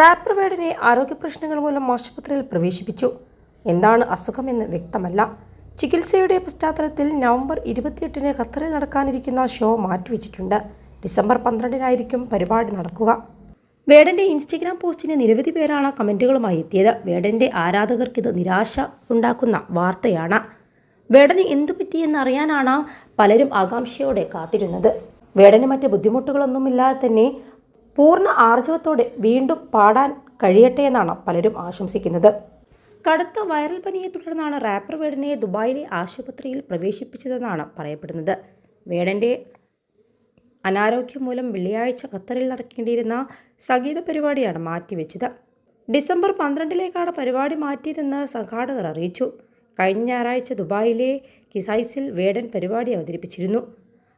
Wrapper വേടനെ ആരോഗ്യ പ്രശ്നങ്ങൾ മൂലം ആശുപത്രിയിൽ പ്രവേശിപ്പിച്ചു. എന്താണ് അസുഖമെന്ന് വ്യക്തമല്ല. ചികിത്സയുടെ പശ്ചാത്തലത്തിൽ നവംബർ ഇരുപത്തിയെട്ടിന് ഖത്തറിൽ നടക്കാനിരിക്കുന്ന ഷോ മാറ്റിവെച്ചിട്ടുണ്ട്. ഡിസംബർ പന്ത്രണ്ടിനായിരിക്കും പരിപാടി നടക്കുക. വേടന്റെ ഇൻസ്റ്റഗ്രാം പോസ്റ്റിന് നിരവധി പേരാണ് കമന്റുകളുമായി എത്തിയത്. വേടന്റെ ആരാധകർക്കിത് നിരാശ ഉണ്ടാക്കുന്ന വാർത്തയാണ്. വേടന് എന്തു പറ്റിയെന്ന് അറിയാനാണ് പലരും ആകാംക്ഷയോടെ കാത്തിരുന്നത്. വേടന് മറ്റ് ബുദ്ധിമുട്ടുകളൊന്നുമില്ലാതെ തന്നെ പൂർണ ആർജവത്തോടെ വീണ്ടും പാടാൻ കഴിയട്ടെ എന്നാണ് പലരും ആശംസിക്കുന്നത്. കടുത്ത വൈറൽ പനിയെ തുടർന്നാണ് റാപ്പർ വേടനെ ദുബായിലെ ആശുപത്രിയിൽ പ്രവേശിപ്പിച്ചതെന്നാണ് പറയപ്പെടുന്നത്. വേടന്റെ അനാരോഗ്യം മൂലം വെള്ളിയാഴ്ച ഖത്തറിൽ നടക്കേണ്ടിയിരുന്ന സംഗീത പരിപാടിയാണ് മാറ്റിവെച്ചത്. ഡിസംബർ പന്ത്രണ്ടിലേക്കാണ് പരിപാടി മാറ്റിയതെന്ന് സംഘാടകർ അറിയിച്ചു. കഴിഞ്ഞ ഞായറാഴ്ച ദുബായിലെ കിസൈസിൽ വേടൻ പരിപാടി അവതരിപ്പിച്ചിരുന്നു.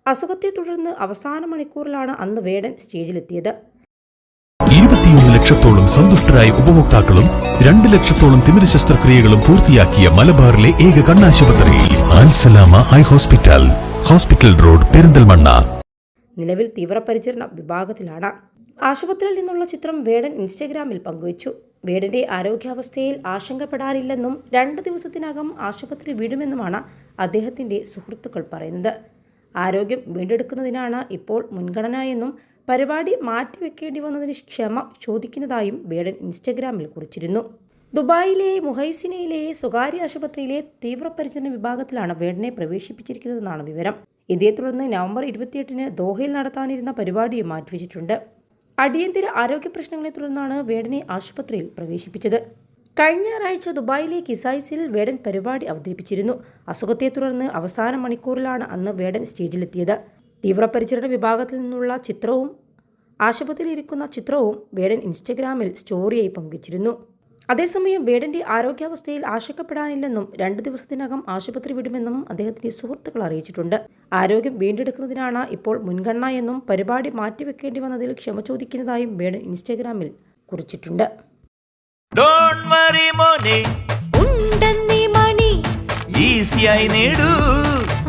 അസുഖത്തെ തുടർന്ന് അവസാന മണിക്കൂറിലാണ് അന്ന് വേടൻ സ്റ്റേജിലെത്തിയത്. ലക്ഷത്തോളം സന്തുഷ്ടരായ ഉപഭോക്താക്കളും രണ്ട് ലക്ഷത്തോളം തിമിര ശസ്ത്രക്രിയകളും പൂർത്തിയാക്കിയ മലബാറിലെ ഏക കണ്ണാശുപത്രി. ആൻസലാമ eye hospital. Hospital road Perinthalmanna. നിലവിൽ തീവ്രപരിചരണ വിഭാഗത്തിലാണ്. ആശുപത്രിയിൽ നിന്നുള്ള ചിത്രം വേടൻ ഇൻസ്റ്റഗ്രാമിൽ പങ്കുവച്ചു. വേടന്റെ ആരോഗ്യാവസ്ഥയിൽ ആശങ്കപ്പെടാനില്ലെന്നും രണ്ട് ദിവസത്തിനകം ആശുപത്രി വിടുമെന്നുമാണ് അദ്ദേഹത്തിന്റെ സുഹൃത്തുക്കൾ പറയുന്നത്. ആരോഗ്യം വീണ്ടെടുക്കുന്നതിനാണ് ഇപ്പോൾ മുൻഗണന എന്നും പരിപാടി മാറ്റിവെക്കേണ്ടി വന്നതിന് ക്ഷമ ചോദിക്കുന്നതായും ബേഡൻ ഇൻസ്റ്റഗ്രാമിൽ കുറിച്ചിരുന്നു. ദുബായിലെ മുഹൈസിനയിലെ സ്വകാര്യ ആശുപത്രിയിലെ തീവ്രപരിചരണ വിഭാഗത്തിലാണ് ബേഡനെ പ്രവേശിപ്പിച്ചിരിക്കുന്നതെന്നാണ് വിവരം. ഇതേ തുടർന്ന് നവംബർ ഇരുപത്തിയെട്ടിന് ദോഹയിൽ നടത്താനിരുന്ന പരിപാടിയും മാറ്റിവെച്ചിട്ടുണ്ട്. അടിയന്തര ആരോഗ്യ പ്രശ്നങ്ങളെ തുടർന്നാണ് വേടനെ ആശുപത്രിയിൽ പ്രവേശിപ്പിച്ചത്. കഴിഞ്ഞ ഞായറാഴ്ച ദുബായിലെ കിസൈസിൽ വേടൻ പരിപാടി അവതരിപ്പിച്ചിരുന്നു. അസുഖത്തെ തുടർന്ന് അവസാന മണിക്കൂറിലാണ് അന്ന് വേടൻ സ്റ്റേജിലെത്തിയത്. തീവ്രപരിചരണ വിഭാഗത്തിൽ നിന്നുള്ള ചിത്രവും ആശുപത്രിയിൽ ഇരിക്കുന്ന ചിത്രവും വേടൻ ഇൻസ്റ്റഗ്രാമിൽ സ്റ്റോറിയായി പങ്കുവച്ചിരുന്നു. അതേസമയം വേടന്റെ ആരോഗ്യാവസ്ഥയിൽ ആശങ്കപ്പെടാനില്ലെന്നും രണ്ട് ദിവസത്തിനകം ആശുപത്രി വിടുമെന്നും അദ്ദേഹത്തിന്റെ സുഹൃത്തുക്കൾ അറിയിച്ചിട്ടുണ്ട്. ആരോഗ്യം വീണ്ടെടുക്കുന്നതിനാണ് ഇപ്പോൾ മുൻഗണന എന്നും പരിപാടി മാറ്റിവെക്കേണ്ടി വന്നതിൽ ക്ഷമ ചോദിക്കുന്നതായും വേടൻ ഇൻസ്റ്റഗ്രാമിൽ കുറിച്ചിട്ടുണ്ട്. ഡോണ്ട് വറി മോനെ. ഉണ്ടെന്നീ മണി. ഈസിയായി നേടൂ.